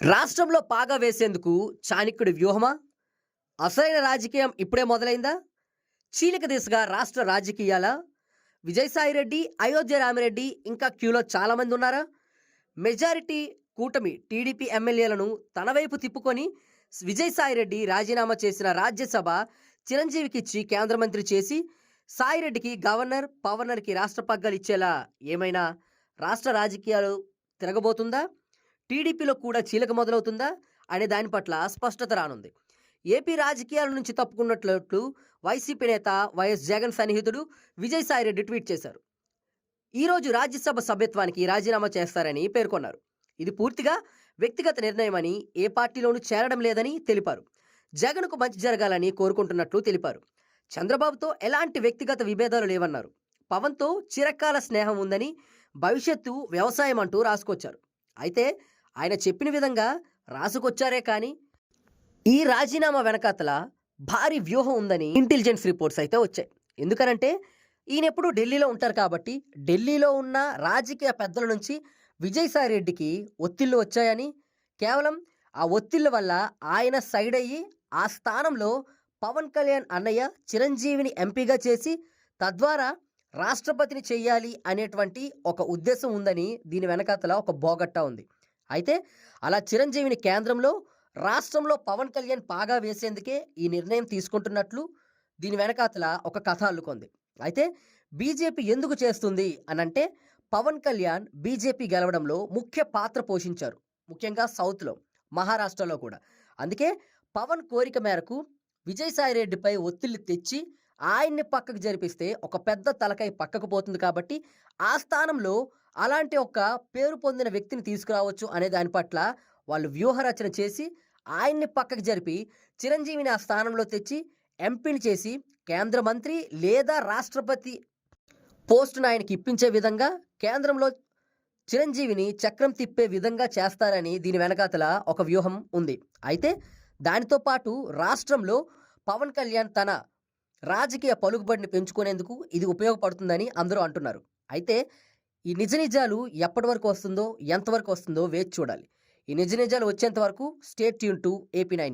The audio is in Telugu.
రాష్ట్రంలో పాగా వేసేందుకు చాణిక్యుడి వ్యూహమా? అసలైన రాజకీయం ఇప్పుడే మొదలైందా? చీలిక దిశగా రాష్ట్ర రాజకీయాల? విజయసాయిరెడ్డి అయోధ్య రామిరెడ్డి ఇంకా క్యూలో చాలామంది ఉన్నారా? మెజారిటీ కూటమి టీడీపీ ఎమ్మెల్యేలను తన వైపు తిప్పుకొని విజయసాయిరెడ్డి రాజీనామా చేసిన రాజ్యసభ చిరంజీవికి ఇచ్చి కేంద్ర మంత్రి చేసి సాయిరెడ్డికి గవర్నర్ పవర్నర్కి రాష్ట్ర పగ్గాలు ఇచ్చేలా ఏమైనా రాష్ట్ర రాజకీయాలు తిరగబోతుందా? టీడీపీలో కూడా చీలక మొదలవుతుందా అనే దాని పట్ల స్పష్టత రానుంది. ఏపీ రాజకీయాల నుంచి తప్పుకున్నట్లు వైసీపీ నేత వైఎస్ జగన్ సన్నిహితుడు విజయసాయిరెడ్డి ట్వీట్ చేశారు. ఈరోజు రాజ్యసభ సభ్యత్వానికి రాజీనామా చేస్తారని పేర్కొన్నారు. ఇది పూర్తిగా వ్యక్తిగత నిర్ణయమని ఏ పార్టీలోనూ చేరడం లేదని తెలిపారు. జగన్కు మంచి జరగాలని కోరుకుంటున్నట్లు తెలిపారు. చంద్రబాబుతో ఎలాంటి వ్యక్తిగత విభేదాలు లేవన్నారు. పవన్తో చిరకాల స్నేహం ఉందని భవిష్యత్తు వ్యవసాయం అంటూ రాసుకొచ్చారు. అయితే ఆయన చెప్పిన విధంగా రాసుకొచ్చారే కానీ ఈ రాజీనామా వెనకాతల భారీ వ్యూహం ఉందని ఇంటెలిజెన్స్ రిపోర్ట్స్ అయితే వచ్చాయి. ఎందుకనంటే ఈయన ఎప్పుడు ఢిల్లీలో ఉంటారు కాబట్టి ఢిల్లీలో ఉన్న రాజకీయ పెద్దల నుంచి విజయసాయి రెడ్డికి ఒత్తిళ్ళు వచ్చాయని కేవలం ఆ ఒత్తిళ్ళ వల్ల ఆయన సైడ్ అయ్యి ఆ స్థానంలో పవన్ కళ్యాణ్ అన్నయ్య చిరంజీవిని ఎంపీగా చేసి తద్వారా రాష్ట్రపతిని చెయ్యాలి అనేటువంటి ఒక ఉద్దేశం ఉందని దీని వెనకాతల ఒక బోగట్టా ఉంది. అయితే అలా చిరంజీవిని కేంద్రంలో రాష్ట్రంలో పవన్ కళ్యాణ్ పాగా వేసేందుకే ఈ నిర్ణయం తీసుకుంటున్నట్లు దీని వెనకాతల ఒక కథ అల్లుకుంది. అయితే బీజేపీ ఎందుకు చేస్తుంది అనంటే పవన్ కళ్యాణ్ బీజేపీ గెలవడంలో ముఖ్య పాత్ర పోషించారు. ముఖ్యంగా సౌత్లో మహారాష్ట్రలో కూడా. అందుకే పవన్ కోరిక మేరకు విజయసాయి రెడ్డిపై ఒత్తిళ్ళు తెచ్చి ఆయన్ని పక్కకు జరిపిస్తే ఒక పెద్ద తలకై పక్కకు పోతుంది కాబట్టి ఆ స్థానంలో అలాంటి ఒక పేరు పొందిన వ్యక్తిని తీసుకురావచ్చు అనే దాని పట్ల వాళ్ళు వ్యూహరచన చేసి ఆయన్ని పక్కకు జరిపి చిరంజీవిని ఆ స్థానంలో తెచ్చి ఎంపీని చేసి కేంద్ర మంత్రి లేదా రాష్ట్రపతి పోస్టును ఆయనకి ఇప్పించే విధంగా కేంద్రంలో చిరంజీవిని చక్రం తిప్పే విధంగా చేస్తారని దీని వెనకాతల ఒక వ్యూహం ఉంది. అయితే దానితో పాటు రాష్ట్రంలో పవన్ కళ్యాణ్ తన రాజకీయ పలుకుబడిని పెంచుకునేందుకు ఇది ఉపయోగపడుతుందని అందరూ అంటున్నారు. అయితే ఈ నిజ నిజాలు ఎప్పటి వరకు వస్తుందో ఎంతవరకు వస్తుందో వేచి చూడాలి. ఈ నిజ నిజాలు వచ్చేంత వరకు stay tuned to AP nine